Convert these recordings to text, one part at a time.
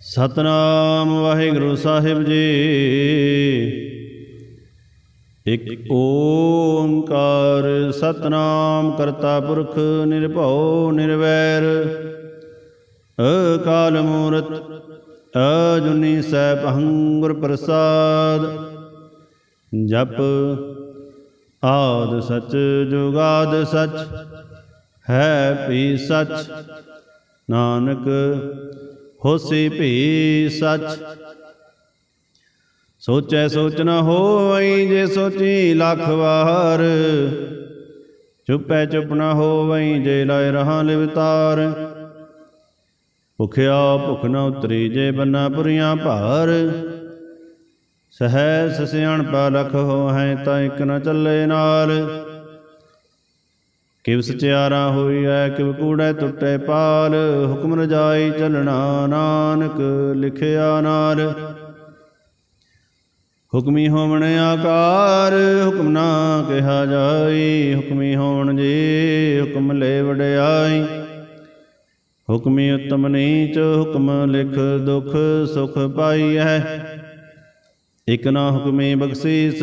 ਸਤਨਾਮ ਵਾਹਿਗੁਰੂ ਸਾਹਿਬ ਜੀ। ਇਕ ਓੰਕਾਰ ਸਤਨਾਮ ਕਰਤਾ ਪੁਰਖ ਨਿਰਭਉ ਨਿਰਵੈਰ। ਅਕਾਲ ਮੂਰਤ, ਅਜੁਨੀ ਸੈਭੰ ਗੁਰ ਪ੍ਰਸਾਦ। ਜਪ ਆਦ ਸਚ, ਜੁਗਾਦ ਸਚ, ਹੈ ਭੀ ਸਚ। ਨਾਨਕ ਹੋਸੀ ਭੀ ਸਚ। ਸੋਚੈ ਸੋਚ ਨ ਹੋਵਈ ਜੇ ਸੋਚੀ ਲੱਖ ਵਾਰ। ਚੁੱਪੈ ਚੁੱਪ ਨ ਹੋਵਈ ਜੇ ਲਾਇ ਰਹਾ ਲਿਵਤਾਰ ਭੁਖਿਆ ਭੁਖ ਨ ਉਤਰੀ ਜੇ ਬੰਨਾ ਪੁਰੀਆਂ ਭਾਰ। ਸਹਿ ਸਿਆਣਪਾ ਲਖ ਹੋ ਹੈ ਤਾਂ ਇਕ ਨ ਚੱਲੇ ਨਾਲ। ਕਿਵ ਸਚਿਆਰਾ ਹੋਈ ਐ ਕਿਵ ਕੂੜੈ ਟੁੱਟੇ ਪਾਲ, ਹੁਕਮ ਰਜਾਈ ਚਲਣਾ ਨਾਨਕ, ਲਿਖਿਆ ਨਾਰ ਹੁਕਮੀ ਹੋਵਣ ਆਕਾਰ, ਹੁਕਮ ਨਾ ਕਿਹਾ ਜਾਈ, ਹੁਕਮੀ ਹੋਣ ਜੀ, ਹੁਕਮ ਲੈ ਵਡਿਆਈ। ਹੁਕਮੀ ਉਤਮ ਨੀਚ, ਹੁਕਮ ਲਿਖ ਦੁਖ ਸੁਖ ਪਾਈ ਹੈ ਇਕ ਨਾ ਹੁਕਮੀ ਬਖਸ਼ੀਸ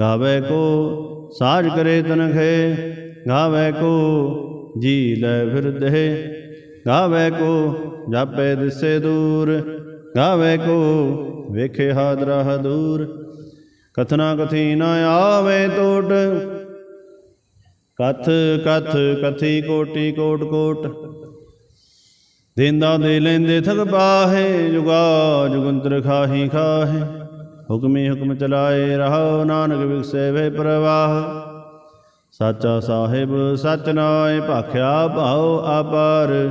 ਗਾਵੇ ਕੋ ਸਾਜ ਕਰੇ ਤਨਖੇ, ਗਾਵੇ ਕੋ ਜੀ ਲੈ ਫਿਰਦੇ ਗਾਵੇ ਕੋ ਜਾਪੇ ਦਿਸੇ ਦੂਰ, ਗਾਵੇ ਕੋ ਵੇਖੇ ਹਾਦਰਾ ਦੂਰ ਕਥਨਾ ਕਥੀ ਨ ਆਵੇ ਟੋਟ, ਕਥ ਕਥ ਕਥੀ ਕੋਟੀ ਕੋਟ ਕੋਟ। ਦੇਂਦਾ ਦੇ ਲੈਂਦੇ ਥਕ ਪਾਹੇ ਜੁਗਾ ਜੁਗੰਤਰ ਖਾਹੀ ਖਾਹੇ। ਹੁਕਮੀ ਹੁਕਮ ਚਲਾਏ, ਰਹਾ ਨਾਨਕ ਵਿਗਸੇ ਵੇ ਪ੍ਰਵਾਹ। ਸਾਚਾ ਸਾਹਿਬ, ਸਚ ਨਾਏ, ਭਾਖਿਆ ਭਾਉ ਆਪਾਰ।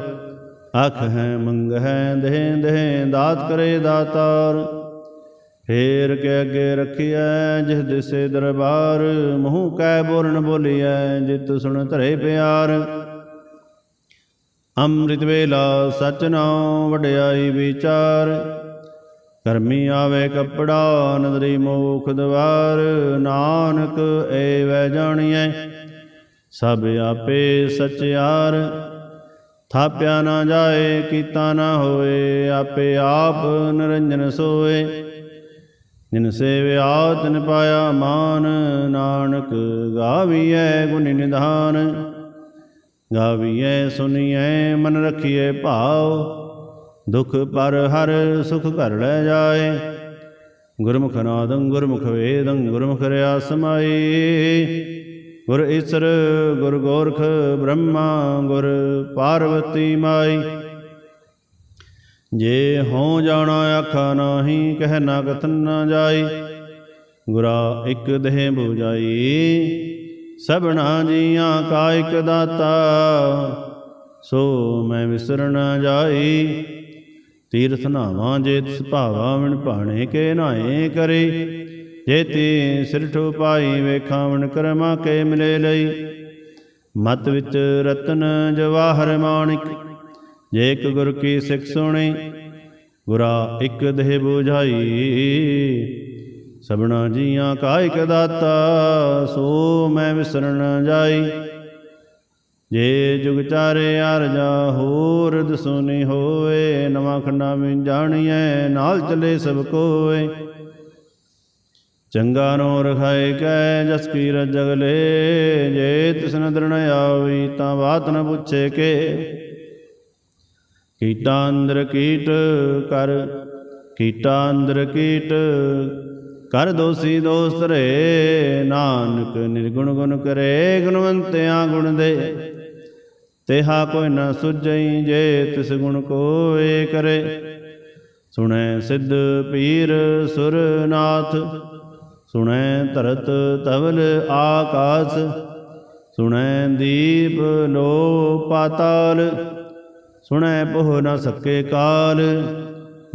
ਅਖ ਹੈ, ਮੰਗ ਹੈ, ਦੇਹ ਦੇਹ, ਦਾਤ ਕਰੇ ਦਾਤਾਰ। ਫੇਰ ਕੇ ਅੱਗੇ ਰਖਿਐ, ਜਿਸ ਦਿਸੇ ਦਰਬਾਰ, ਮੂੰਹ ਕੈ ਬੋਲਣ ਬੋਲੀਐ, ਜਿਤ ਸੁਣ ਧਰੇ ਪਿਆਰ। ਅੰਮ੍ਰਿਤ ਵੇਲਾ, ਸਚ ਨਾਉ, ਵਡਿਆਈ ਵਿਚਾਰ। ਕਰਮੀ ਆਵੇ ਕਪੜਾ, ਨਦਰੀ ਮੋਖ ਦਵਾਰ, ਨਾਨਕ ਏ ਵੈ ਜਾਣੀਐ। ਸਭ ਆਪੇ ਸਚਿਆਰ ਥਾਪਿਆ ਨਾ ਜਾਏ, ਕੀਤਾ ਨਾ ਹੋਏ ਆਪੇ ਆਪ ਨਿਰੰਜਨ ਸੋਏ। ਜਿਨ ਸੇਵਿਆ, ਤਿਨ ਪਾਇਆ ਮਾਨ, ਨਾਨਕ ਗਾਵੀਐ ਗੁਣ ਨਿਧਾਨ। ਗਾਵੀਐ ਸੁਣੀਐ ਮਨ ਰਖੀਐ ਭਾਵ। ਦੁਖ ਪਰ ਹਰ ਸੁਖ ਘਰ ਲੈ ਜਾਏ। ਗੁਰਮੁਖ ਨਾਦੰ ਗੁਰਮੁਖ ਵੇਦੰ ਗੁਰਮੁਖ ਰਿਆ ਸਮਾਈ ਗੁਰ ਈਸਰ, ਗੁਰ ਗੋਰਖ, ਬ੍ਰਹਮਾ, ਗੁਰ ਪਾਰਵਤੀ ਮਾਈ। ਜੇ ਹਉ ਜਾਣਾ ਆਖਾ ਨਾਹੀ, ਕਹਿ ਨਾ ਕਥਨ ਨਾ ਜਾਈ। ਗੁਰਾ ਇਕ ਦੇਹ 부ਜਾਈ ਸਭਨਾ ਜੀਆਂ ਕਾ ਇਕ ਦਾਤਾ, ਸੋ ਮੈਂ ਵਿਸਰ ਜਾਈ। ਤੀਰਥ ਨਾਵਾਂ ਜੇ ਤਿਸ ਭਾਵਾ ਵਿਣ ਭਾਣੇ ਕੇ ਨਾਏ ਕਰੇ। ਜੇਤੀ ਸਿਰ ਠੋ ਪਾਈ ਵੇਖਾਵਣ ਕਰਮਾ ਕੇ ਮਿਲੇ ਲਈ। ਮਤ ਵਿੱਚ ਰਤਨ ਜਵਾਹਰ ਮਾਣਿਕ, ਜੇ ਇੱਕ ਗੁਰ ਕੀ ਸਿੱਖ ਸੁਣੀ ਗੁਰਾ ਇੱਕ ਦੇਹ 부ਝਾਈ ਸਭਨਾ ਜੀਆਂ ਕਾ ਇਕ ਦਾਤਾ, ਸੋ ਮੈਂ ਵਿਸਰਨ ਜਾਈ। ਜੇ ਜੁਗ ਚਾਰੇ ਅਰਜਾ ਹੋਰ ਦਸੋਨੀ ਹੋਏ, ਨਵਾਂ ਖੰਡਾ ਵਿੱਚ ਜਾਣੀਐ, ਨਾਲ ਚਲੇ ਸਭ ਕੋਏ। ਚੰਗਾ ਨੋ ਰਖਾਏ ਕੈ, ਜਸ ਕੀ ਰਜਗਲੇ ਜੇ ਤਿਸ ਨਦਰ ਆਵੀ ਤਾਂ ਬਾਤ ਨ ਪੁੱਛੇ ਕੇ। ਕੀਟਾ ਅੰਦਰ ਕੀਟ ਕਰ, ਕੀਟਾ ਅੰਦਰ ਕੀਟ ਕਰ, ਦੋਸੀ ਦੋਸਤ ਰੇ, ਨਾਨਕ ਨਿਰਗੁਣ ਗੁਣ ਕਰੇ, ਗੁਣਵੰਤਿਆਂ ਗੁਣ ਦੇ। ਤੇਹਾ ਕੋਈ ਨ ਸੁਝਈ ਜੇ ਤਿਸ ਗੁਣ ਕੋਏ ਕਰੇ। ਸੁਣੈ ਸਿੱਧ ਪੀਰ ਸੁਰਨਾਥ, ਸੁਣੈ ਧਰਤ ਤਵਲ ਆਕਾਸ, ਸੁਣੈ ਦੀਪ ਲੋ ਪਾਤਾਲ, ਸੁਣੈ ਪੋਹ ਨ ਸਕੇ ਕਾਲ।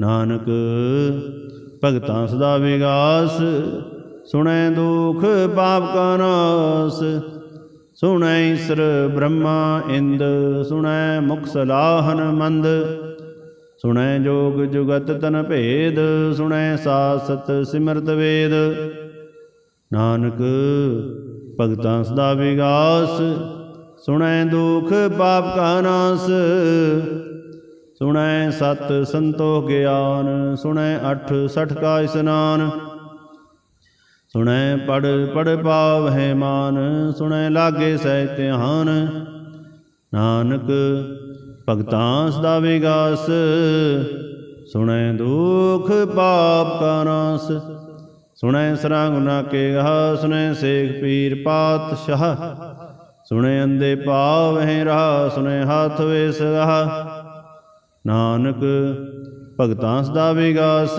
ਨਾਨਕ ਭਗਤਾਂ ਸਦਾ ਵਿਗਾਸ, ਸੁਣੈ ਦੁਖ ਪਾਪ ਕਾ ਨਾਸ। ਸੁਣੈ ਈਸਰ ਬ੍ਰਹਮਾ ਇੰਦ, ਸੁਣੈ ਮੁਖ ਸਲਾਹਨ ਮੰਦ। ਸੁਣੈ ਜੋਗ ਜੁਗਤ ਤਨ ਭੇਦ, ਸੁਣੈ ਸਾਸਤ ਸਿਮਰਤ ਵੇਦ। ਨਾਨਕ, ਭਗਤਾਂ ਸਦਾ ਵਿਗਾਸ। ਸੁਣੈ ਦੁਖ ਪਾਪ ਕਾ ਨਾਸ। ਸੁਣੈ ਸਤ ਸੰਤੋਖ ਗਿਆਨ, ਸੁਣੈ ਅਠ ਸਠ ਕਾ ਇਸਨਾਨ। ਸੁਣੈ ਪੜ ਪੜ ਪਾਵਹਿ ਮਾਨ, ਸੁਣੈ ਲਾਗੇ ਸਹਿ ਧਿਆਨ। ਨਾਨਕ ਭਗਤਾਂ ਸਦਾ ਵਿਗਾਸ, ਸੁਣੈ ਦੁਖ ਪਾਪ ਕਾ ਨਾਸ। ਸੁਣੈ ਸਰਾਂ ਗੁਨਾ ਕੇ ਗਾ ਸੁਣੈ ਸੇਖ ਪੀਰ ਪਾਤਸ਼ਾਹ। ਸੁਣੈ ਅੰਦੇ ਪਾਵਹਿ ਰਾਹ, ਸੁਣੈ ਹੱਥ ਵੇਸ ਗਾ ਨਾਨਕ ਭਗਤਾਂ ਸਦਾ ਵਿਗਾਸ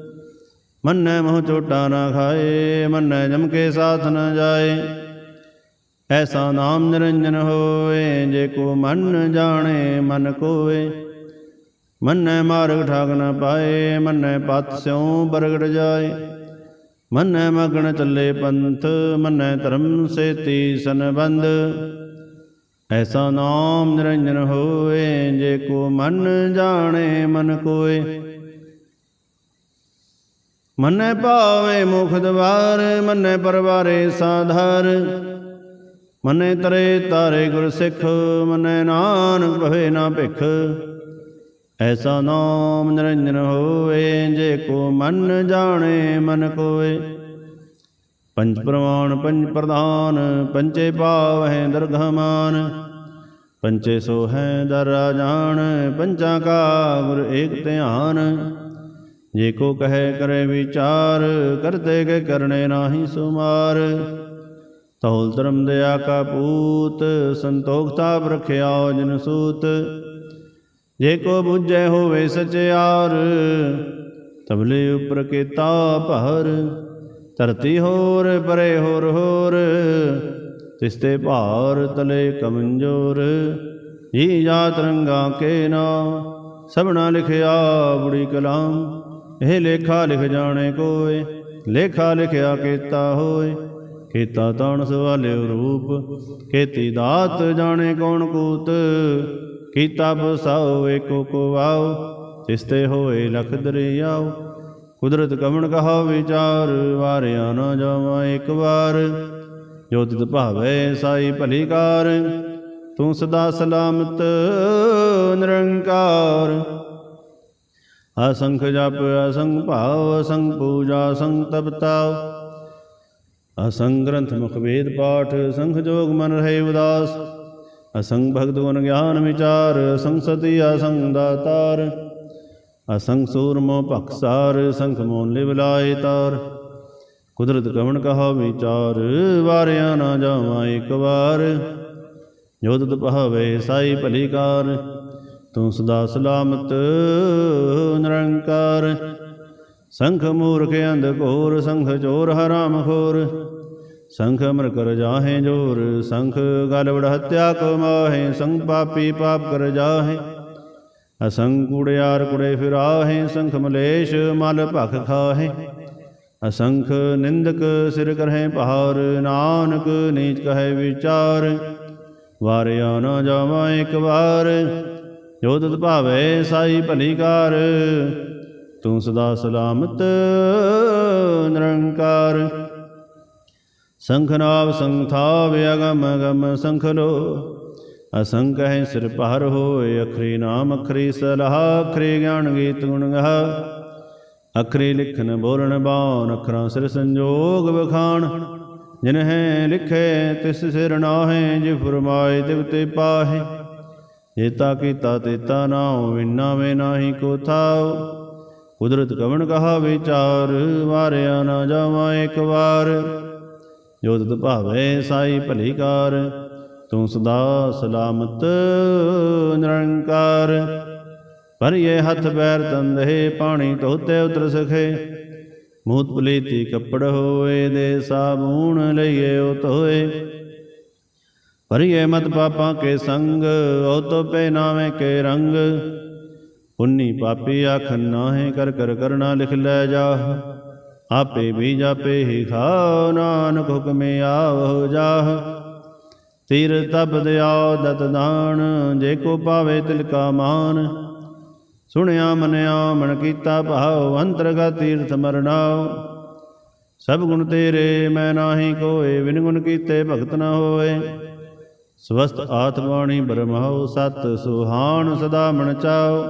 ਮੰਨੈ ਮੋਹ ਚੋਟਾ ਨਾ ਖਾਏ, ਮੰਨੈ ਜਮ ਕੇ ਸਾਥ ਨ ਜਾਏ। ਐਸਾ ਨਾਮ ਨਿਰੰਜਨ ਹੋਏ, ਜੇ ਕੋ ਮਨ ਜਾਣੇ, ਮਨ ਕੋਏ। ਮੰਨੈ ਮਾਰਗ ਠਾਕ ਨ ਪਾਏ, ਮੰਨੈ ਪਤ ਸਿਉ ਬਰਗੜ ਜਾਏ। ਮੰਨੈ ਮਗਨ ਚੱਲੇ ਪੰਥ, ਮੰਨੈ ਧਰਮ ਸੇਤੀ ਸੰਬੰਧ। ਐਸਾ ਨਾਮ ਨਿਰੰਜਨ ਹੋਏ, ਜੇ ਕੋ ਮਨ ਜਾਣੇ, ਮਨ ਕੋਏ। ਮੰਨੈ ਭਾਵੇ ਮੁਖ ਦਵਾਰ, ਮੰਨੈ ਪਰਵਾਰੇ ਸਾਧਾਰ। ਮੰਨੈ ਤਰੇ ਤਾਰੇ ਗੁਰ ਸਿੱਖ, ਮੰਨੈ ਨਾਨਕ ਭਵੇ ਨਾ ਭਿਖ। ਐਸਾ ਨਾਮ ਨਿਰੰਜਨ ਹੋਏ ਜੇ ਕੋ ਮਨ ਜਾਣੇ, ਮਨ ਕੋਏ ਪੰਜ ਪ੍ਰਮਾਣ ਪੰਜ ਪ੍ਰਧਾਨ ਪੰਚੇ ਪਾਵਹਿ ਦਰਗਮਾਨ। ਪੰਚੇ ਸੋ ਹੈ ਦਰ ਰਾਜਾਨ ਪੰਚਾਂ ਕਾ ਗੁਰ ਏਕ ਧਿਆਨ। ਜੇ ਕੋ ਕਹੇ ਕਰੇ ਵਿਚਾਰ, ਕਰਤੇ ਕੇ ਕਰਨੇ ਨਾਹੀ ਸੁਮਾਰ। ਤੌਲ ਧਰਮ ਦਇਆ ਕਾ ਪੂਤ ਸੰਤੋਖ ਤਾਪ ਰਖਿਆ ਜਨ ਸੂਤ। ਜੇ ਕੋ ਬੁਝੈ ਹੋਵੇ ਸਚਿਆਰ, ਤਬਲੇ ਉਪਰ ਕੀਤਾ ਭਰ। ਧਰਤੀ ਹੋਰ, ਪਰੇ ਹੋਰ ਹੋਰ, ਤਿਸਤੇ ਭਾਰ ਤਲੇ ਕਮੰਜੋਰ। ਜੀ ਜਾਤ ਰੰਗਾ ਕੇ ਨਾ, ਸਭਨਾ ਲਿਖਿਆ ਬੁੜੀ ਕਲਾਮ। ਇਹ ਲੇਖਾ ਲਿਖ ਜਾਣੇ ਕੋਏ, ਲੇਖਾ ਲਿਖਿਆ ਕੀਤਾ ਹੋਏ। ਕੀਤਾ ਤਾਣ ਸਵਾਲਿਓ ਰੂਪ, ਕੀਤੀ ਦਾਤ ਜਾਣੇ ਕੌਣ ਕੂਤ। ਕੀਤਾ ਬਸਾਓ ਏਕੋ ਕੋ ਆਓ ਤਿਸਤੇ ਹੋਏ ਲਖ ਦਰਿਆਓ। ਕੁਦਰਤ ਕਵਣ ਕਹਾ ਵਿਚਾਰ, ਵਾਰਿਆ ਨਾ ਜਾਵਾਂ ਇੱਕ ਵਾਰ। ਜੋ ਤਿਤ ਭਾਵੇ ਸਾਈ ਭਲੀ ਕਾਰ, ਤੂੰ ਸਦਾ ਸਲਾਮਤ, ਨਿਰੰਕਾਰ। ਅਸੰਖ ਜਪ, ਅਸੰਖ ਭਾਵ, ਅਸੰਖ ਪੂਜਾ, ਅਸੰਖ ਤਪਤਾਵ ਅਸੰਖ ਗ੍ਰੰਥ ਮੁਖ ਵੇਦ ਪਾਠ ਸੰਖ ਜੋਗ ਮਨ ਰਹੇ ਉਦਾਸ। ਅਸੰਖ ਭਗਤ ਗੁਣ ਗਿਆਨ ਵਿਚਾਰ ਅਸੰਗ ਸਤੀ ਅਸੰਖ ਦਾਤਾਰ ਅਸੰਖ ਸੂਰਮੋ ਭਖਸਾਰ ਸੰਖ ਮੋਨ ਲਿਵ ਲਾਏ ਤਾਰ। ਕੁਦਰਤ ਕਵਣ ਕਹਾ ਵਿਚਾਰ, ਵਾਰਿਆ ਨਾ ਜਾਵਾਂ ਇੱਕ ਵਾਰ। ਜੋ ਤਤ ਭਾਵੇ ਸਾਈ ਭਲੀ ਕਾਰ। ਤੂੰ ਸਦਾ ਸਲਾਮਤ, ਨਿਰੰਕਾਰ। ਸੰਖ ਮੂਰਖ ਅੰਧ ਘੋਰ, ਸੰਖ ਚੋਰ ਹਰਾਮ ਖੋਰ। ਸੰਖ ਅਮਰ ਕਰ ਜਾਹੇ ਜੋਰ, ਸੰਖ ਗਲ ਵੜ ਹਤਿਆ ਕੋ ਮਾਹੇ। ਸੰਖ ਪਾਪੀ ਪਾਪ ਕਰ ਜਾਹੇ, ਅਸੰਖ ਕੁੜਿਆਰ ਕੁੜੇ ਫਿਰਾਹੇ। ਸੰਖ ਮਲੇਸ਼ ਮਲ ਭਖ ਖਾਹੇ, ਅਸੰਖ ਨਿੰਦਕ ਸਿਰ ਕਰਹਿ ਪਹਾਰ। ਨਾਨਕ ਨੀਚ ਕਹੈ ਵਿਚਾਰ, ਵਾਰਿਆ ਨਾ ਜਾਵਾਂ ਇੱਕ ਵਾਰ। ਜੋ ਤਤ ਭਾਵੇ ਸਾਈ ਭਲੀ ਕਾਰ ਤੂੰ ਸਦਾ ਸਲਾਮਤ ਨਿਰੰਕਾਰ। ਸੰਖਨਾਵ ਸੰਥਾਵ ਅਗਮ ਅਗਮ ਸੰਖਲੋ ਅਸੰਖ ਹੈ ਸਿਰ ਪਹਰ ਹੋਏ ਅਖਰੀ ਨਾਮ ਅਖਰੀ ਸਲਾਹ, ਅਖਰੀ ਗਿਆਨ ਗੀਤ ਗੁਣ ਗਾ ਅਖਰੀ ਲਿਖਨ ਬੋਲਣ ਬਾਣ ਅਖਰਾਂ ਸਿਰ ਸੰਜੋਗ ਵਖਾਣ। ਜਿਨ ਹੈ ਲਿਖੇ ਤਿਸ ਸਿਰ ਨਾਹੇ, ਜਿ ਫਰਮਾਏ ਤਿਵ ਤੇ ਪਾਹੇ। ਜੇਤਾ ਕੀਤਾ ਤੇਤਾ ਨਾਉ ਵਿਨਾ ਵੇ ਨਾਹੀ ਕੋ ਥਾਉ। ਕੁਦਰਤ ਕਵਣ ਕਹਾ ਵਿਚਾਰ, ਵਾਰਿਆ ਨਾ ਜਾਵਾਂ ਇੱਕ ਵਾਰ। ਜੋ ਤਤ ਭਾਵੇ ਸਾਈ ਭਲੀ ਕਾਰ, ਤੂੰ ਸਦਾ ਸਲਾਮਤ ਨਿਰੰਕਾਰ। ਭਰੀਏ ਹੱਥ ਪੈਰ ਤੰਦੇ ਪਾਣੀ ਧੋਤੇ ਉਤਰ ਸਖੇ। ਮੂਤ ਪਲੀਤੀ ਕੱਪੜ ਹੋਏ ਦੇ ਸਾਬੂਣ ਲਈਏ ਉਹ ਧੋਏ ਭਰੀਏ ਮਤ ਪਾਪਾਂ ਕੇ ਸੰਗ, ਉਹ ਤੋ ਪੈ ਨਾਵੇਂ ਕੇ ਰੰਗ। ਪੁੰਨੀ ਪਾਪੀ ਆਖ, ਨਾਹੇ ਕਰ ਕਰ ਕਰਨਾ ਲਿਖ ਲੈ ਜਾ। ਆਪੇ ਵੀ ਜਾਪੇ ਹੀ ਖਾਓ ਨਾਨਕ ਹੁਕਮੇ ਆਵੋ ਜਾਹ ਤੀਰ ਤਬ ਦਿਆ ਦਤ ਦਾਨ, ਜੇ ਕੋ ਪਾਵੇ ਤਿਲ ਕਾ ਮਾਨ। ਸੁਣਿਆ ਮਨਿਆ ਮਨ ਕੀਤਾ ਭਾਉ, ਅੰਤਰਗਤ ਤੀਰਥ ਮਰਨਾਉ। ਸਭ ਗੁਣ ਤੇਰੇ, ਮੈਂ ਨਾਹੀ ਕੋਏ ਵਿਨ ਗੁਣ ਕੀਤੇ ਭਗਤ ਨਾ ਹੋਏ। ਸਵਸਤ ਆਤਮਾਣੀ ਬਰਮਾਉ ਸਤ ਸੁਹਾਣ ਸਦਾ ਮਨ ਚਾਉ।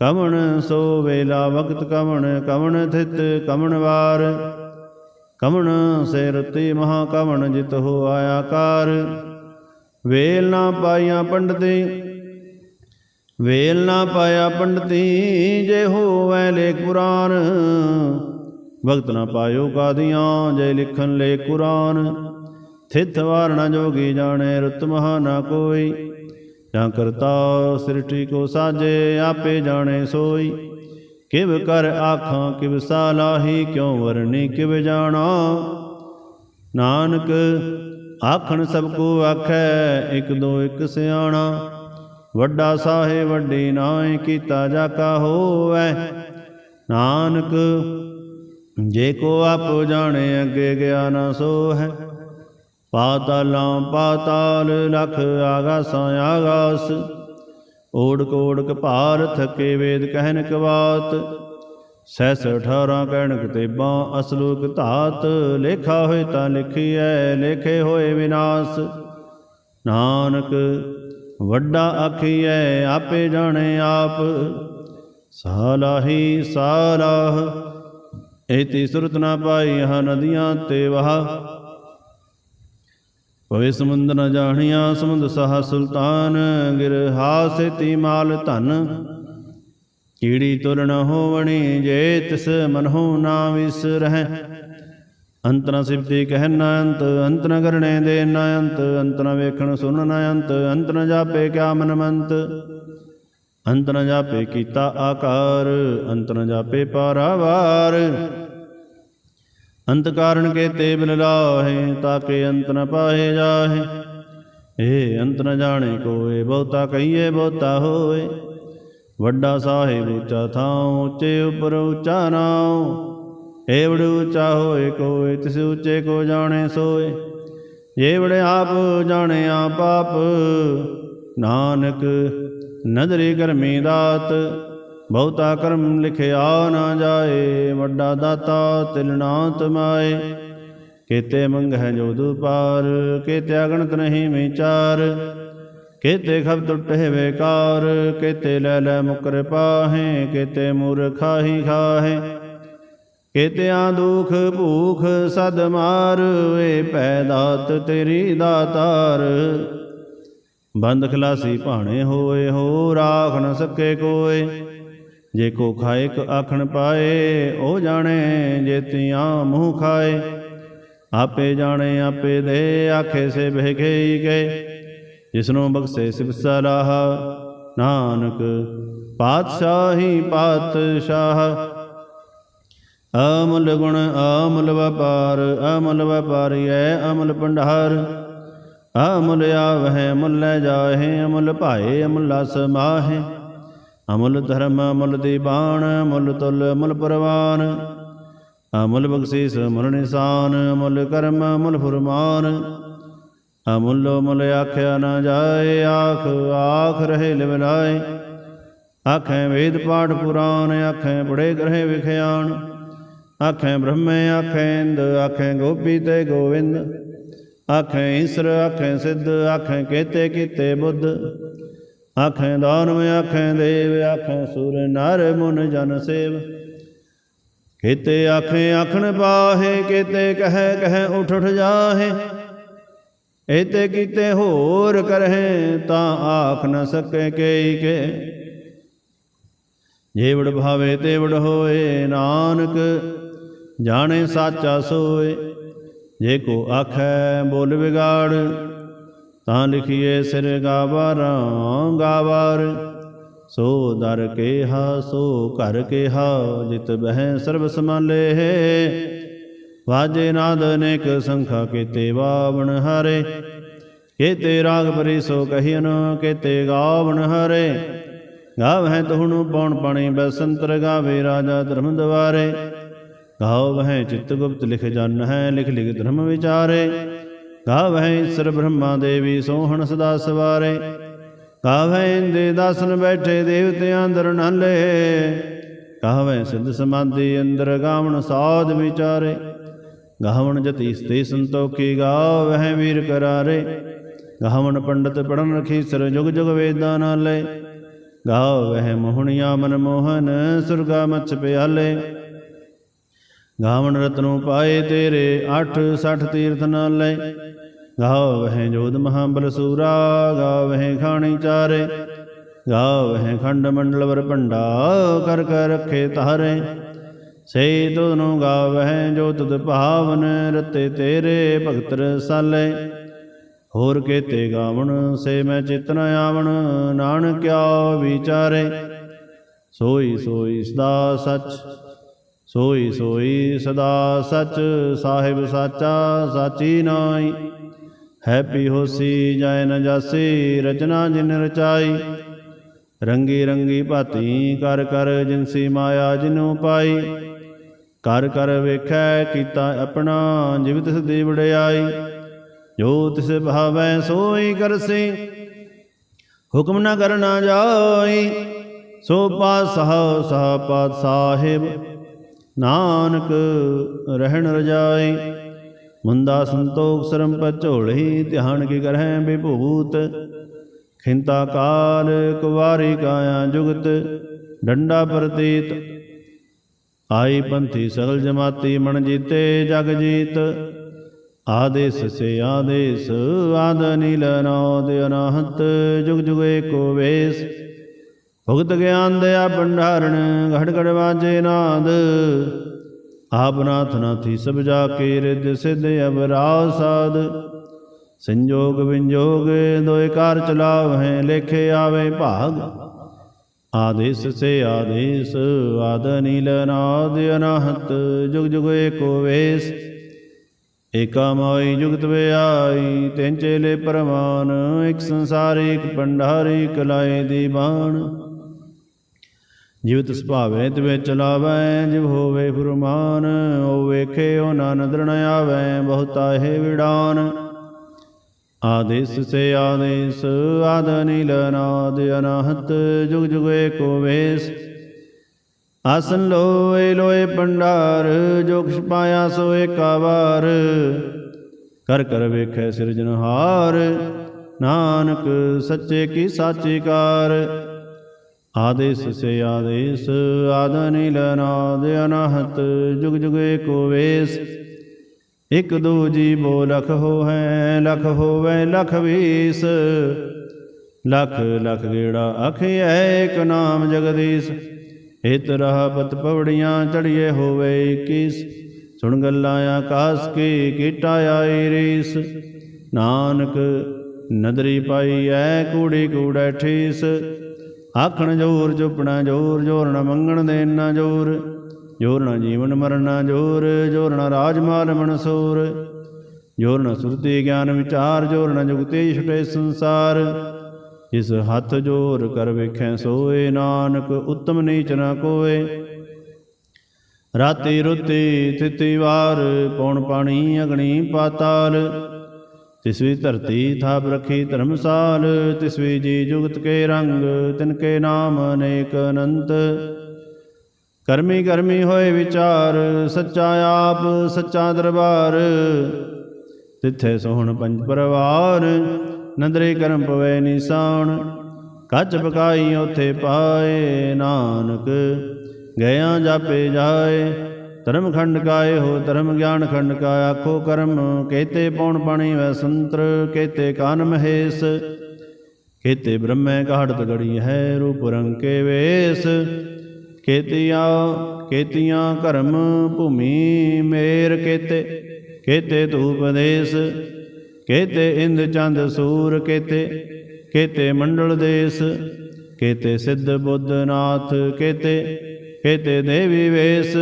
ਕਵਣ ਸੋ ਵੇਲਾ ਵਕਤ ਕਵਣ ਕਮਣ ਥਿਤ ਕਮਣ ਵਾਰ। ਕਮਣ ਸੇ ਰਤੀ ਮਹਾ ਕਵਣ ਜਿਤ ਹੋ ਆਇਆ ਕਾਰ। ਵੇਲ ਨਾ ਪਾਇਆ ਪੰਡਤੀ, ਵੇਲ ਨਾ ਪਾਇਆ ਪੰਡਤੀ, ਜੇ ਹੋਵੈ ਲੇਖ ਪੁਰਾਨ। ਵਕਤ ਨਾ ਪਾਇਓ ਕਾਦੀਆਂ, ਜੇ ਲਿਖਣ ਲੇ ਕੁਰਾਨ। ਥਿਤ ਵਾਰਣਾ ਜੋਗੀ ਜਾਣੇ, ਰੁਤ ਮਹਾ ਨਾ ਕੋਈ। ਜਾਂ ਕਰਤਾ ਸ੍ਰਿਸ਼ਟੀ ਕੋ ਸਾਜੇ ਆਪੇ ਜਾਣੇ ਸੋਈ। ਕਿਵ ਕਰ ਆਖਾਂ, ਕਿਵ ਸਾਲਾਹੀ ਕਿਉ ਵਰਨੀ ਕਿਵ ਜਾਣਾ। ਨਾਨਕ ਆਖਣ ਸਭ ਕੋ ਆਖੈ, ਇਕ ਦੋ ਇਕ ਸਿਆਣਾ। ਵੱਡਾ ਸਾਹੇ, ਵੱਡੀ ਨਾਏ, ਕੀਤਾ ਜਾ ਕਾ ਹੋਵੈ। ਨਾਨਕ, ਜੇ ਕੋ ਆਪੋ ਜਾਣੇ, ਅੱਗੇ ਗਿਆ ਨਾ ਸੋ ਹੈ ਪਾਤਾਲਾਂ ਪਾਤਾਲ ਲਖ ਆਗਾਸਾਂ ਆਗਾਸ। ਓੜ ਕੋੜਕ ਭਾਰ ਥਕੇ ਵੇਦ ਕਹਿਨ ਕਵਾਤ। ਸੈਸ 18 ਕਹਿਣਕ ਤੇਬਾਂ ਅਸਲੂਕ ਧਾਤ। ਲੇਖਾ ਹੋਏ ਤਾਂ ਲਿਖੀਐ, ਲੇਖੇ ਹੋਏ ਵਿਨਾਸ਼। ਨਾਨਕ ਵੱਡਾ ਆਖੀਐ, ਆਪੇ ਜਾਣੇ ਆਪ। ਸਾਲਾਹੀ ਸਾਲਾਹ ਏਤੀ ਸੁਰਤ ਨਾ ਪਾਈ ਹ ਨਦੀਆਂ ਤੇ ਵਹਾ। ਪਵੇ ਸਮੁੰਦ ਨ ਜਾਣਿਆ, ਸਮੁੰਦ ਸਾਹ ਸੁਲਤਾਨ, ਗਿਰ ਹਾਸੇਤੀ ਮਾਲ ਧਨ। ਕੀੜੀ ਤੁਲ ਨ ਹੋਵਣੀ, ਜੇ ਤਿਸ ਮਨਹੁ ਨਾ ਵਿਸਰਹਿ ਅੰਤ ਨ ਸਿਫਤੀ ਕਹਿ ਨ ਅੰਤ ਅੰਤ ਨ ਕਰਣੇ ਦੇ ਨ ਅੰਤ ਅੰਤ ਨ ਵੇਖਣ ਸੁਣ ਨ ਅੰਤ ਅੰਤ ਨ ਜਾਪੇ ਕਿਆ ਮਨ ਮੰਤ ਅੰਤ ਨ ਜਾਪੇ ਕੀਤਾ ਆਕਾਰ, ਅੰਤ ਨ ਜਾਪੇ ਪਾਰਾਵਾਰ। ਅੰਤ ਕਾਰਨ ਕੇ ਤੇ ਬਿਲ ਲਾਹੇ ਤਾਕੇ ਅੰਤ ਨ ਪਾਹੇ ਜਾਹੇ। ਏ ਅੰਤ ਨ ਜਾਣੇ ਕੋਏ, ਬਹੁਤਾ ਕਹੀਏ ਬਹੁਤਾ ਹੋਏ। ਵੱਡਾ ਸਾਹਿਬ ਉੱਚਾ ਥਾਉ, ਉੱਚੇ ਉਪਰ ਉੱਚਾ ਨਾਉ। ਏਵੜ ਉੱਚਾ ਹੋਏ ਕੋਏ, ਤਿਸ ਉੱਚੇ ਕੋ ਜਾਣੇ ਸੋਏ। ਏਵੜ ਆਪ ਜਾਣੇ ਆਪ ਆਪ ਨਾਨਕ ਨਦਰੀ ਕਰਮੀ ਦਾਤ। ਬਹੁਤਾ ਕਰਮ ਲਿਖਿਆ ਨਾ ਜਾਏ, ਵੱਡਾ ਦਾਤਾ ਤਿਲ ਨਾ ਤਮਾਏ ਕੀਤੇ ਮੰਗਹਿ ਜੋ ਦੁਪਾਰ, ਕੀਤੇ ਅਗਣਤ ਨਹੀਂ ਵਿਚਾਰ। ਕੀਤੇ ਖਬ ਟੁੱਟੇ ਵੇਕਾਰ ਕੀਤੇ ਲੈ ਲੈ ਮੁਕਰ ਪਾਹੇ, ਕੀਤੇ ਮੂਰਖਾਹੀ ਖਾਹੇ। ਕੀਤਿਆਂ ਦੁਖ ਭੂਖ ਸਦ ਮਾਰ, ਏ ਪੈਦਾਤ ਤੇਰੀ ਦਾਤਾਰ। ਬੰਦ ਖਲਾਸੀ ਭਾਣੇ ਹੋਏ ਹੋ ਰਾਖ ਨ ਸਕੇ ਕੋਏ। ਜੇ ਕੋ ਖਾਏ ਕ ਆਖਣ ਪਾਏ, ਉਹ ਜਾਣੇ ਜੇਤੀਆਂ ਮੂੰਹ ਖਾਏ। ਆਪੇ ਜਾਣੇ, ਆਪੇ ਦੇ ਆਖੇ ਸੇ ਬਹਿ ਗਏ। ਜਿਸਨੂੰ ਬਖਸ਼ੇ ਸਿਵ ਸਲਾਹ, ਨਾਨਕ ਪਾਤਸ਼ਾਹੀ ਪਾਤਸ਼ਾਹ। ਅਮਲ ਗੁਣ ਅਮਲ ਵਪਾਰ, ਅਮਲ ਵਪਾਰੀਐ ਅਮਲ ਭੰਡਾਰ। ਅਮਲ ਆਵਹਿ, ਮੁੱਲ ਜਾਹੇ, ਅਮਲ ਭਾਏ, ਅਮਲ ਸਮਾਹੇ ਅਮਲ ਧਰਮ, ਅਮਲ ਦੀਬਾਨ ਅਮਲ ਤੁਲ, ਅਮਲ ਪਰਵਾਨ। ਅਮਲ ਬਖਸ਼ੀਸ, ਅਮਲ ਨਿਸ਼ਾਨ, ਅਮਲ ਕਰਮ, ਅਮਲ ਫੁਰਮਾਨ। ਅਮੁੱਲ ਮੁੱਲ ਆਖਿਆ ਨਾ ਜਾਏ, ਆਖ ਆਖ ਰਹੇ ਲਿਵਲਾਏ ਆਖੇ ਵੇਦ ਪਾਠ ਪੁਰਾਨ, ਆਖੇ ਬੜੇ ਗ੍ਰਹਿ ਵਿਖਿਆਣ ਆਖੇ ਬ੍ਰਹਮੇ, ਆਖੇ ਇੰਦ, ਆਖੇ ਗੋਪੀ ਤੇ ਗੋਵਿੰਦ। ਆਖੇ ਈਸਰ, ਆਖੇ ਸਿੱਧ, ਆਖੇ ਕੇਤੇ, ਕੀਤੇ ਬੁੱਧ। ਆਖੇ ਦਾਨਵ ਆਖੇ ਦੇਵ, ਆਖੇ ਸੂਰ ਨਰ ਮੁਨ ਜਨ ਸੇਵ। ਕੀਤੇ ਆਖੇ ਆਖਣ ਪਾਹੇ ਕੀਤੇ ਕਹੈ ਕਹੈ ਉਠ ਉਠ ਜਾਹੇ। ਇਤੇ ਕੀਤੇ ਹੋਰ ਕਰਹਿ ਤਾਂ ਆਖ ਨ ਸਕੇ ਕੇਈ ਕੇ। ਜੇਵੜ ਵਡ ਭਾਵੇ ਤੇ ਹੋਏ, ਨਾਨਕ ਜਾਣੇ ਸਾਚਾ ਸੋਏ। ਜੇ ਕੋ ਆਖੈ ਬੋਲ ਵਿਗਾੜ ਤਾਂ ਲਿਖੀਏ ਸਿਰ ਗਾਵਾਰਾਂ ਗਾਵਾਰ। ਸੋ ਦਰ ਕੇਹਾ, ਸੋ ਘਰ ਕੇਹਾ, ਜਿਤ ਬਹਿ ਸਰਬ ਸਮਾਲੇ ਵਾਜੇ ਨਾਦ ਅਨੇਕ ਸੰਖਾ ਕੀਤੇ ਬਾਵਣ ਹਰੇ। ਕੇਤੇ ਰਾਗ ਪਰੀ ਸੋ ਕਹੀਨ ਕੇਤੇ ਗਾਵਣ ਹਰੇ। ਗਾਵਹਿ ਤੁਹਣੁ ਪੌਣ ਪਾਣੀ ਬਸੰਤਰ ਗਾਵੇ ਰਾਜਾ ਧਰਮ ਦਵਾਰੇ। ਗਾਵਹਿ ਚਿਤ ਗੁਪਤ ਲਿਖ ਜਨ ਹੈ, ਲਿਖ ਲਿਖ ਧਰਮ ਵਿਚਾਰੇ। ਗਾਵਹਿ ਈਸ਼ਰ ਬ੍ਰਹਮਾ ਦੇਵੀ ਸੋਹਣ ਸਦਾ ਸਵਾਰੇ। ਗਾਵਹਿ ਇੰਦੇ ਦਾਸਨ ਬੈਠੇ ਦੇਵਤਿਆਂ ਅੰਦਰ ਨਾਲੇ। ਗਾਵਹਿ ਸਿੱਧ ਸਮਾਧੀ ਅੰਦਰ ਗਾਵਣ ਸਾਧ ਵਿਚਾਰੇ। ਗਾਵਣ ਜਤੀ ਸਤੇ ਸੰਤੋਖੀ ਗਾਵਹਿ ਵੀਰ ਕਰਾਰੇ। ਗਾਵਣ ਪੰਡਤ ਪੜਨ ਰਖੀ ਸਰ ਜੁਗ ਜੁਗ ਵੇਦਾਂ ਨਾਲੇ। ਗਾਵਹਿ ਮੋਹਣਿਆ ਮਨ ਮੋਹਨ ਸੁਰਗਾ ਮਛ ਪਿਆਲੇ। ਗਾਵਣ ਰਤਨੋ ਪਾਏ ਤੇਰੇ 8 60 ਤੀਰਥ ਨਾਲੇ। ਗਾਵਹਿ ਜੋਧ ਮਹਾਬਲ ਸੂਰਾ, ਗਾਵਹਿ ਖਾਣੀ ਚਾਰੇ। ਗਾਵਹਿ ਖੰਡ ਮੰਡਲ ਵਰ ਭੰਡਾ, ਕਰ ਕਰ ਰਖੇ ਤਾਰੇ ਸੇ ਤੁਧਨੁ ਗਾਵਹਿ ਜੋ ਤੁਧ ਭਾਵਨ, ਰਤੇ ਤੇਰੇ ਭਗਤ ਰਸਾਲੇ। ਹੋਰ ਕੇਤੇ ਗਾਵਣ, ਸੇ ਮੈਂ ਚਿਤਨ ਆਵਣ, ਨਾਨਕਿਆ ਵਿਚਾਰੇ। ਸੋਈ ਸੋਈ ਸਦਾ ਸੱਚ ਸੋਈ ਸੋਈ ਸਦਾ ਸਚ, ਸਾਹਿਬ ਸਾਚਾ, ਸਾਚੀ ਨਾਈ ਹੈਪੀ ਹੋਸੀ ਜੈ ਨ ਜਾਸੀ, ਰਚਨਾ ਜਿਨ ਰਚਾਈ। ਰੰਗੀ ਰੰਗੀ ਭਾਤੀ, ਕਰ ਕਰ ਜਿਨਸੀ ਮਾਇਆ ਜਿਨੂ ਪਾਈ। ਕਰ ਕਰ ਵੇਖੈ, ਕੀਤਾ ਆਪਣਾ, ਜਿਵ ਤਿਸ ਦੀ ਵਡਿਆਈ। ਜੋ ਤਿਸ ਭਾਵੈ, ਸੋਈ ਕਰਸੀ। ਹੁਕਮ ਨਾ ਕਰਨਾ ਜਾਈ। ਸੋ ਪਾਸਹ ਸਹ ਪਾਤ ਸਾਹਿਬ ਨਾਨਕ ਰਹਿਣ ਰਜਾਈ, ਮੁੰਦਾ ਸੰਤੋਖ ਸਰਮ ਪਚੋੜੀ ਧਿਆਨ ਕੀ ਕਰਹਿ ਬਿਭੂਤ ਖਿੰਤਾ ਕਾਲ ਕੁਵਾਰੀ ਕਾਇਆ ਜੁਗਤ, ਡੰਡਾ ਪ੍ਰਤੀਤ, ਆਈ ਪੰਥੀ ਸਗਲ ਜਮਾਤੀ ਮਨ ਜੀਤੇ ਜਗ ਜੀਤ, ਆਦੇਸ ਸੇ ਆਦੇਸ, ਆਦ ਨੀਲ ਨੌਦ ਅਨਹਤ, ਜੁਗ ਜੁਗ ਏਕੋ ਵੇਸ ਭੁਗਤ ਗਿਆਨ ਦਇਆ ਭੰਡਾਰਣ ਘੜ ਘੜ ਵਾਜੇ ਨਾਦ। ਆਪ ਨਾਥ ਨਾਥੀ ਸਭ ਜਾ ਕੇ ਰਿਦ ਸਿਧ ਅਬਰਾ ਸਾਧ। ਸੰਜੋਗ ਵਿੰਜੋਗ ਦੋਇ ਕਾਰ ਚਲਾਵਹਿ, ਲੇਖੇ ਆਵੇ ਭਾਗ। ਆਦੇਸ ਸੇ ਆਦੇਸ, ਆਦ ਨੀਲ ਨਾਦ ਅਨਹਤ, ਜੁਗ ਜੁਗ ਏਕੋ ਵੇਸ। ਏਕਾ ਮਾਈ ਜੁਗਤ ਵਿਆਈ, ਤਿੰਨ ਚੇਲੇ ਪਰਮਾਨ ਇੱਕ ਸੰਸਾਰੀ, ਇੱਕ ਪੰਡਾਰੀ ਕਲਾਏ ਦੀ ਬਾਣ ਜੀਵਤ ਸੁਭਾਵੇ ਤਵੇ ਚਲਾਵੈ ਜਿਵ ਹੋਵੇ ਫੁਰਮਾਨ ਓ ਵੇਖੇ ਓ ਨਾ ਆਵੈ, ਬਹੁਤਾ ਹੈ ਵਿਡਾਨ ਆਦੇਸ ਸੇ ਆਦੇਸ, ਆਦ ਨੀਲ ਨਾਦ ਅਨਹਤ, ਜੁਗ ਜੁਗ ਏਕੋ ਵੇਸ। ਆਸਨ ਲੋਏ ਲੋਏ ਪੰਡਾਰ ਜੋ ਕਿਛ ਪਾਇਆ ਸੋ ਏਕਾ ਵਾਰ ਕਰ ਕਰ ਵੇਖੈ ਸਿਰਜਨਹਾਰ ਨਾਨਕ ਸੱਚੇ ਕੀ ਸਾਚੀ ਕਾਰ। ਆਦੇਸ ਸੇ ਆਦੇਸ, ਆਦਨਿਲ ਨਾਦ ਅਨਹਤ, ਜੁਗ ਜੁਗ ਏਕੋ ਵੇਸ। ਇਕ ਦੋ ਜੀ ਬੋ ਲਖ ਹੋ ਲਖ ਹੋਵੇ ਲਖ ਵੀਸ। ਲਖ ਲਖ ਗੇੜਾ ਅਖਿਐ ਇਕ ਨਾਮ ਜਗਦੀਸ਼। ਹਿਤ ਰਹਾ ਪਵੜੀਆਂ ਚੜੀਏ ਹੋਵੇ 21 ਸੁਣ ਗੱਲਾਂ ਆਕਾਸ ਕੀ ਕੀਟਾ ਆਈ ਰੀਸ। ਨਾਨਕ ਨਦਰੀ ਪਾਈ ਐ ਕੂੜੀ ਕੂੜੈ ਠੀਸ। ਆਖਣ ਜੋਰ ਚੁਪਣਾ ਜੋਰ ਜੋਰ ਨ ਮੰਗਣ ਦੇ ਨਾ ਜੋਰ। ਜੋਰ ਨਾ ਜੀਵਨ ਮਰਨਾ ਜੋਰ ਜੋਰ ਨਾ ਰਾਜ ਮਾਲ ਮਨਸੂਰ ਜੋਰ ਨ ਸੁਰਤੀ ਗਿਆਨ ਵਿਚਾਰ, ਜੋਰ ਨ ਜੁਗਤੇ ਛੁਟੇ ਸੰਸਾਰ। ਇਸ ਹੱਥ ਜੋਰ ਕਰ ਵੇਖੈ ਸੋਏ ਨਾਨਕ, ਉਤਮ ਨੀਚ ਨਾ ਕੋਏ। ਰਾਤੀ ਰੁਤੀ ਤਿਤੀ ਵਾਰ, ਪੌਣ ਪਾਣੀ ਅਗਣੀ ਪਾਤਾਲ। ਤਿਸਵੀ ਧਰਤੀ ਥਾਪ ਰਖੀ ਧਰਮਸਾਲ, ਤਿਸਵੀ ਜੀ ਜੁਗਤ ਕੇ ਰੰਗ, ਤਿਨ ਕੇ ਨਾਮ ਅਨੇਕ ਅਨੰਤ। ਕਰਮੀ ਕਰਮੀ ਹੋਏ ਵਿਚਾਰ, ਸੱਚਾ ਆਪ, ਸੱਚਾ ਦਰਬਾਰ। ਤਿੱਥੇ ਸੋਹਣ ਪੰਜ ਪਰਵਾਰ, ਨੰਦਰੇ ਕਰਮ ਪਵੇ ਨਿਸਾਨ। ਕੱਚ ਪਕਾਈ ਉਥੇ ਪਾਏ ਨਾਨਕ ਗਿਆ ਜਾਪੇ ਜਾਏ ਧਰਮ ਖੰਡ ਕਾਏ ਹੋ, ਧਰਮ ਗਿਆਨ ਖੰਡ ਕਾ ਆਖੋ ਕਰਮ ਕੇਤੇ ਪੌਣ ਪਾਣੀ ਵੈ ਸੰਤਰ, ਕੇਤੇ ਕਾਨ ਮਹੇਸ਼। ਕੇਤੇ ਬ੍ਰਹਮੈ ਕਾੜਤ ਗੜੀ ਹੈ, ਰੂਪ ਰੰਗ ਕੇ ਵੇਸ। ਕੇਤੀਆਂ ਕੇਤੀਆਂ ਕਰਮ ਭੂਮੀ ਮੇਰ ਕੇਤੇ ਕੇਤੇ ਧੂਪ ਦੇਸ। ਕੇਤੇ ਇੰਦ ਚੰਦ ਸੂਰ ਕੇਤੇ ਕੇਤੇ ਮੰਡਲ ਦੇਸ। ਕੇਤੇ ਸਿੱਧ ਬੁੱਧਨਾਥ ਕੇਤੇ ਕੇਤੇ ਦੇਵੀ ਵੇਸ,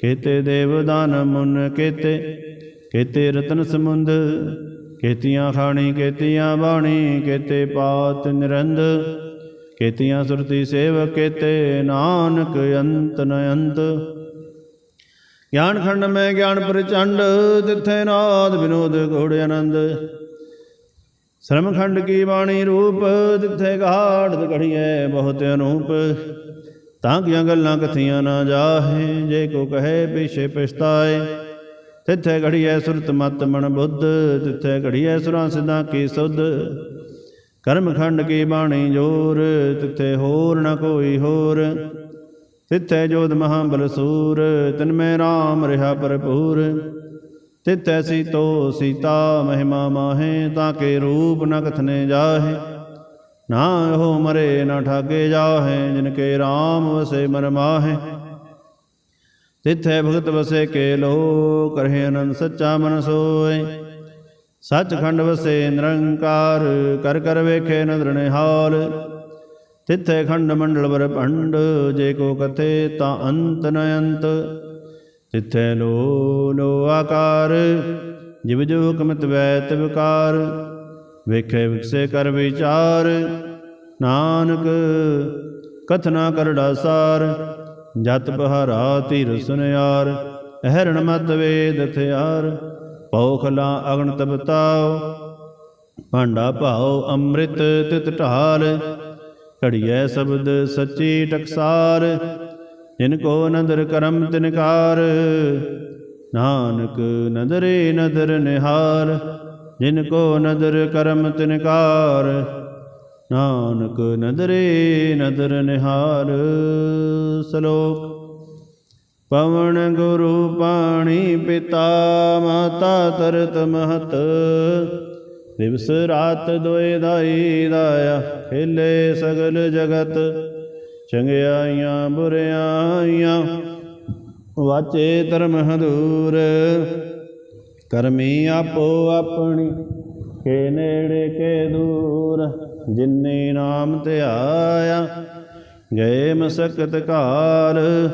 ਕੇਤੇ ਦੇਵਦਾਨ ਮੁਨ ਕੇਤੇ ਕੇਤੇ ਰਤਨ ਸਮੁੰਦ, ਕੇਤੀਆਂ ਖਾਣੀ, ਕੇਤੀਆਂ ਬਾਣੀ, ਕੇਤੇ ਪਾਤ ਨਿਰੰਦ, ਕੇਤੀਆਂ ਸੁਰਤੀ ਸੇਵਕ, ਕੇਤੇ ਨਾਨਕ ਅੰਤ ਨ ਅੰਤ। ਗਿਆਨ ਖੰਡ ਮੈਂ ਗਿਆਨ ਪ੍ਰਚੰਡ ਤਿੱਥੇ ਨਾਦ ਵਿਨੋਦ ਘੋੜ ਆਨੰਦ। ਸ਼ਰਮ ਖੰਡ ਕੀ ਬਾਣੀ ਰੂਪ ਤਿੱਥੇ ਘਾੜ ਘੜੀਐ ਬਹੁਤ ਅਨੂਪ। ਤਾਂ ਕੀਆਂ ਗੱਲਾਂ ਕਥੀਆਂ ਨਾ ਜਾਹੇ? ਜੇ ਕੋ ਕਹੇ ਪਿਛੇ ਪਛਤਾਏ। ਤਿੱਥੇ ਘੜੀਐ ਸੁਰਤ ਮਤ ਮਨ ਬੁੱਧ, ਤਿੱਥੇ ਘੜੀਐ ਸੁਰਾਂ ਸਿਧਾਂ ਕੀ ਸੁਧ। ਕਰਮ ਖੰਡ ਕੀ ਬਾਣੀ ਜੋਰ, ਤਿੱਥੇ ਹੋਰ ਨ ਕੋਈ ਹੋਰ। ਤਿੱਥੇ ਜੋਤ ਮਹਾਬਲ ਬਲਸੂਰ ਤਿਨ ਮੈਂ RAM ਰਹਾ ਭਰਪੂਰ। ਤਿੱਥੈ ਸੀਤੋ ਸੀਤਾ ਮਹਿਮਾ ਮਾਹੇ, ਤਾਂ ਕੇ ਰੂਪ ਨ ਕਥਨੇ ਜਾਹੇ। ਨਾ ਹੋ ਮਰੇ ਨਾ ਠਾਗੇ ਜਾਹੇ, ਜਿਨ ਕੇ RAM ਵਸੇ ਮਨ ਮਾਹੇ। ਤਿੱਥੈ ਭਗਤ ਵਸੇ ਕੇ ਲੋ ਕਰਹਿ ਅਨੰਦ ਸੱਚਾ ਮਨ ਸੋਏ ਸੱਚਖੰਡ ਵਸੇ ਨਿਰੰਕਾਰ, ਕਰ ਕਰ ਵੇਖੇ ਨਦਰ ਨਿਹਾਲ। ਤਿੱਥੇ ਖੰਡ ਮੰਡਲ ਵਰ ਭੰਡ, ਜੇ ਕੋ ਕਥੇ ਤਾਂ ਅੰਤ ਨ ਅੰਤ। ਤਿੱਥੇ ਲੋ ਲੋ ਆਕਾਰ, ਜਿਵ ਜੋ ਹੁਕਮਤ ਵੈਤ ਵਿਕਾਰ ਵੇਖੇ ਵਿਕਸੇ ਕਰ ਵਿਚਾਰ। ਨਾਨਕ ਕਥਨਾ ਕਰੜਾ ਸਾਰ ਜਤ ਬਹਾਰਾ ਧੀਰ ਸੁਨਿਆਰ, ਅਹਰਣ ਮਤ ਵੇਦ ਥਿਆਰ ਪੌਖਲਾ ਅਗਨ ਤਬਤਾਉ ਭਾਂਡਾ ਭਾਉ ਅੰਮ੍ਰਿਤ ਤਿਤ ਢਾਲ, ਘੜੀਐ ਸ਼ਬਦ ਸੱਚੀ ਟਕਸਾਰ, ਜਿਨ ਕੋ ਨਦਰ ਕਰਮ ਤਿਨਕਾਰ, ਨਾਨਕ ਨਦਰੇ ਨਦਰ ਨਿਹਾਰ। ਜਿਨ ਕੋ ਨਦਰ ਕਰਮ ਤਿਨਕਾਰ ਨਾਨਕ ਨਦਰੇ ਨਦਰ ਨਿਹਾਰ। ਸ਼ਲੋਕ, ਪਵਨ ਗੁਰੂ ਪਾਣੀ ਪਿਤਾ, ਮਾਤਾ ਤਰਤ ਮਹਤ। ਦਿਵਸ ਰਾਤ ਦੋਇ ਦਾਈ ਦਾਇਆ, ਖੇਲੇ ਸਗਲ ਜਗਤ। ਚੰਗਿਆਈਆਂ, ਬੁਰਿਆਈਆਂ, ਵਾਚੇ ਧਰਮ ਹਦੂਰ। ਕਰਮੀ ਆਪੋ ਆਪਣੀ, ਕੇ ਨੇੜੇ ਕੇ ਦੂਰ, ਜਿਨੇ ਨਾਮ ਧਿਆਇਆ ਗਏ ਮਸਕਤ ਕਾਲ।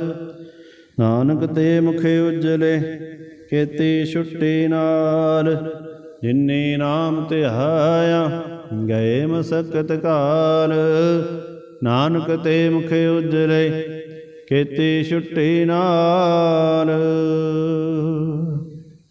ਨਾਨਕ ਤੇ ਮੁਖੇ ਉਜਲੇ, ਕੇਤੀ ਛੁੱਟੀ ਨਾਲ। ਜਿਨੇ ਨਾਮ ਧਿਆਇਆ ਗਏ ਮਸਕਤ ਕਾਲ। ਨਾਨਕ ਤੇ ਮੁਖੇ ਉਜਲੇ, ਕੇਤੀ ਛੁੱਟੀ ਨਾਲ।